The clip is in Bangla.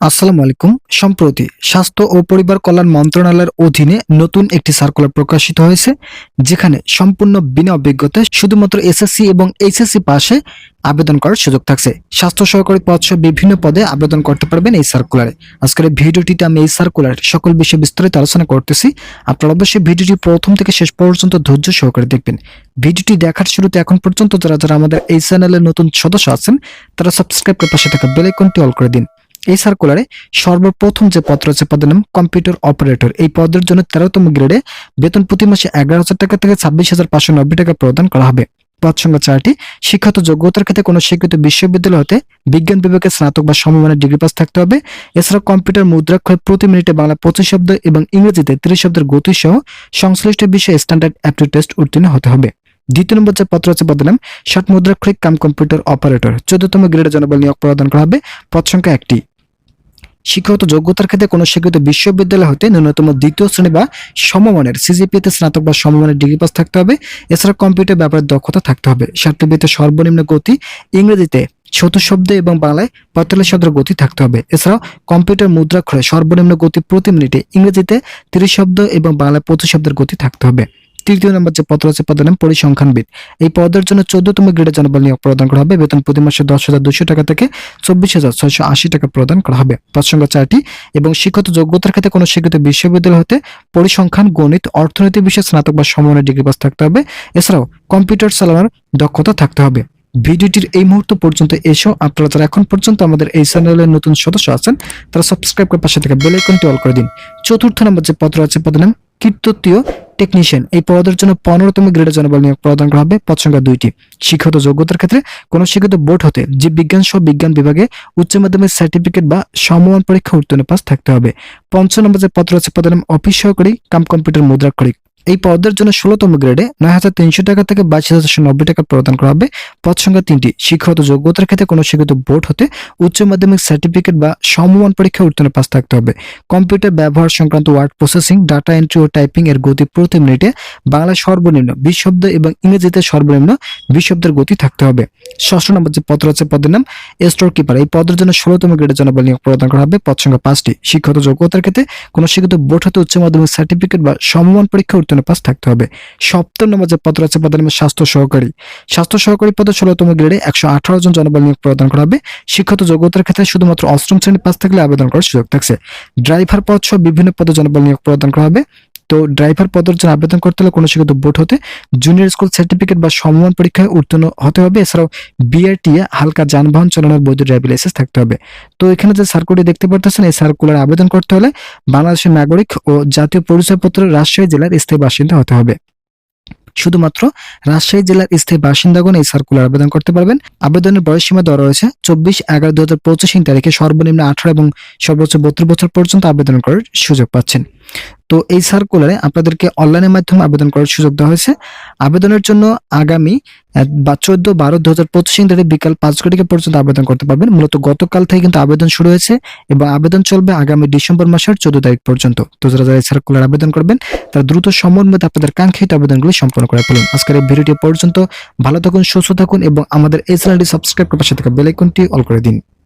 আসসালামু আলাইকুম। সম্প্রতি স্বাস্থ্য ও পরিবার কল্যাণ মন্ত্রণালয়ের অধীনে নতুন একটি সার্কুলার প্রকাশিত হয়েছে, যেখানে সম্পূর্ণ বিনা অভিজ্ঞতায় শুধুমাত্র এসএসসি এবং এইচএসসি পাশে আবেদন করার সুযোগ থাকছে। স্বাস্থ্য সহকারী পদ সহ বিভিন্ন পদে আবেদন করতে পারবেন এই সার্কুলারে। আজকের ভিডিওটিতে আমি এই সার্কুলার সকল বিষয়ে বিস্তারিত আলোচনা করতেছি। আপনারা অবশ্যই ভিডিওটি প্রথম থেকে শেষ পর্যন্ত ধৈর্য সহকারে দেখবেন। ভিডিওটি দেখার শুরুতে এখন পর্যন্ত যারা যারা আমাদের এই চ্যানেলের নতুন সদস্য আছেন, তারা সাবস্ক্রাইব করে পাশে থাকা বেল আইকনটি অল করে দিন। এই সার্কুলারে সর্বপ্রথম যে পদ রয়েছে পদের নাম কম্পিউটার অপারেটর এই পদের জন্য তেরোতম গ্রেডে বেতন প্রতি মাসে এগারো হাজার টাকা থেকে ছাব্বিশ হাজার পাঁচশো নব্বই টাকা প্রদান করা হবে। পদ সংখ্যা চারটি, শিক্ষাগত যোগ্যতার ক্ষেত্রে কোনো স্বীকৃত বিশ্ববিদ্যালয় হতে বিজ্ঞান বিভাগে স্নাতক বা সমমানের ডিগ্রি পাস থাকতে হবে। এছাড়া কম্পিউটার মুদ্রাক্ষর প্রতি মিনিটে বাংলা পঁচিশ শব্দ এবং ইংরেজিতে তিরিশ শব্দের গতি সহ সংশ্লিষ্ট বিষয়ে স্ট্যান্ডার্ড অ্যাপটিউড টেস্ট উত্তীর্ণ হতে হবে। দ্বিতীয় নম্বর যে পত্র আছে, পদের নাম ষাট মুদ্রাক্ষরিক কাম কম্পিউটার অপারেটর চোদ্দতম গ্রেডে জনবল নিয়োগ প্রদান করা হবে। পদ সংখ্যা একটি। শিক্ষাগত যোগ্যতার ক্ষেত্রে কোনো স্বীকৃত বিশ্ববিদ্যালয় হতে ন্যূনতম দ্বিতীয় শ্রেণি বা সমমানের সিজিপিতে স্নাতক বা সমমানের ডিগ্রি পাস থাকতে হবে। এছাড়া কম্পিউটার ব্যাপারে দক্ষতা থাকতে হবে। সার্টিফিকেটে সর্বনিম্ন গতি ইংরেজিতে চতুর শব্দ এবং বাংলায় পঁয়তাল্লিশ শব্দের গতি থাকতে হবে। এছাড়াও কম্পিউটার মুদ্রাক্ষরে সর্বনিম্ন গতি প্রতি মিনিটে ইংরেজিতে তিরিশ শব্দ এবং বাংলায় পঁচিশ শব্দের গতি থাকতে হবে। তৃতীয় নম্বর যে পদ আছে, পদের নাম পরিসংখ্যানবিদ। এই পদের জন্য চোদ্দতম গ্রেডে জনবল নিয়োগ প্রদান করা হবে বেতন প্রতি মাসে দশ হাজার দুশো টাকা থেকে চব্বিশ হাজার ছয়শো আশি টাকা প্রদান করা হবে। সংখ্যা চারটি, এবং শিক্ষিত যোগ্যতার ক্ষেত্রে কোনো শিক্ষিত বিশ্ববিদ্যালয় হতে পরিসংখ্যান, গণিত, অর্থনীতি বিষয়ে স্নাতক বা সমমানের ডিগ্রি পাস থাকতে হবে। এছাড়াও কম্পিউটার চালানোর দক্ষতা থাকতে হবে। ভিডিওটির এই মুহূর্ত পর্যন্ত এসেও আপনারা যারা এখন পর্যন্ত আমাদের এই চ্যানেলের নতুন সদস্য আছেন, তারা সাবস্ক্রাইব করে পাশে থেকে বেল আইকনটি অল করে দিন। চতুর্থ নম্বর যে পত্র আছে, পদের নাম কীর্ততীয় টেকনিশিয়ান এই পদের জন্য পনেরোতম গ্রেডের জনবল নিয়োগ প্রদান করা হবে। পদ সংখ্যা দুইটি। শিক্ষাগত যোগ্যতার ক্ষেত্রে কোন শিক্ষিত বোর্ড হতে যে বিজ্ঞান সহ বিজ্ঞান বিভাগে উচ্চ মাধ্যমিক সার্টিফিকেট বা সমমান পরীক্ষা উত্তীর্ণ পাস থাকতে হবে। পঞ্চম নম্বর যে পত্র আছে পদের নাম অফিস সহকারী, কাম কম্পিউটার মুদ্রাক্ষরিক। এই পদের জন্য ষোলোতম গ্রেডে নয় হাজার তিনশো টাকা থেকে বাইশ হাজার নব্বই টাকা প্রদান করা হবে। পদ সংখ্যা তিনটি, শিক্ষাগত যোগ্যতার ক্ষেত্রে কোনো শিক্ষিত বোর্ড হতে উচ্চ মাধ্যমিক সার্টিফিকেট বা সমমান পরীক্ষা উত্তীর্ণ পাস থাকতে হবে। কম্পিউটার ব্যবহার সংক্রান্ত ওয়ার্ড প্রসেসিং ডাটা এন্ট্রি ও টাইপিং এর গতি প্রতি মিনিটে বাংলায় সর্বনিম্ন বিশ শব্দ এবং ইংরেজিতে সর্বনিম্ন বিশ শব্দের গতি থাকতে হবে। ষষ্ঠ নম্বর যে পদ আছে পদের নাম স্টোর কিপার এই পদের জন্য ষোলোতম গ্রেডের জন্য নিয়োগ প্রদান করা হবে। পদ সংখ্যা পাঁচটি, শিক্ষাগত যোগ্যতার ক্ষেত্রে কোনো শিক্ষিত বোর্ড হতে উচ্চ মাধ্যমিক সার্টিফিকেট বা সমমান পরীক্ষা উত্তীর্ণ পাস থাকতে হবে। সপ্তম নম্বর যে পদ রয়েছে পদের নাম স্বাস্থ্য সহকারী। স্বাস্থ্য সহকারী পদে ষোলোতম গ্রেডে একশো আঠারো জন জনবল নিয়োগ প্রদান করা হবে। শিক্ষাগত যোগ্যতার ক্ষেত্রে শুধুমাত্র অষ্টম শ্রেণি পাস থাকলে আবেদন করার সুযোগ থাকছে। ড্রাইভার পদ সহ বিভিন্ন পদে জনবল নিয়োগ প্রদান করা হবে। তো ড্রাইভার পদের জন্য আবেদন করতে হলে কোনো শিক্ষিত বোর্ড হতে জুনিয়র স্কুল সার্টিফিকেট বা সমমান পরীক্ষায় উত্তীর্ণ হতে হবে। এছাড়াও বিআরটিএ হালকা যানবাহন চালানোর বৈধ ড্রাইভিং লাইসেন্স থাকতে হবে। তো এখানে যে সার্কুলারটি দেখতে পারতেছেন, এই সার্কুলার আবেদন করতে হলে বাংলাদেশের নাগরিক ও জাতীয় পরিচয়পত্র রাজশাহী জেলার স্থায়ী বাসিন্দা হতে হবে। শুধুমাত্র রাজশাহী জেলার স্থায়ী বাসিন্দাগণ এই সার্কুলার আবেদন করতে পারবেন। আবেদনের বয়স সীমা দেওয়া রয়েছে চব্বিশ এগারো দু হাজার পঁচিশ তারিখে সর্বনিম্ন আঠারো এবং সর্বোচ্চ বত্রিশ বছর পর্যন্ত আবেদন করার সুযোগ পাচ্ছেন। তো এই সার্কুলারে আপনাদেরকে অনলাইনের মাধ্যমে আবেদন করার সুযোগ দেওয়া হয়েছে। আবেদনের জন্য আগামী বা চোদ্দ, বারো দু হাজার পঁচিশ তারিখে বিকাল পাঁচ ঘটিকা পর্যন্ত আবেদন করতে পারবেন। মূলত গতকাল থেকে কিন্তু আবেদন শুরু হয়েছে এবং আবেদন চলবে আগামী ডিসেম্বর মাসের চোদ্দ তারিখ পর্যন্ত। তো যারা যারা এই সার্কুলার আবেদন করবেন, তারা দ্রুত সময়ের মধ্যে আপনাদের কাঙ্ক্ষিত আবেদনগুলি সম্পন্ন করে ফেলুন। আজকের এই ভিডিওটি পর্যন্ত। ভালো থাকুন, সুস্থ থাকুন এবং আমাদের এই চ্যানেলটি সাবস্ক্রাইব করার পাশে থাকা বেল অল করে দিন।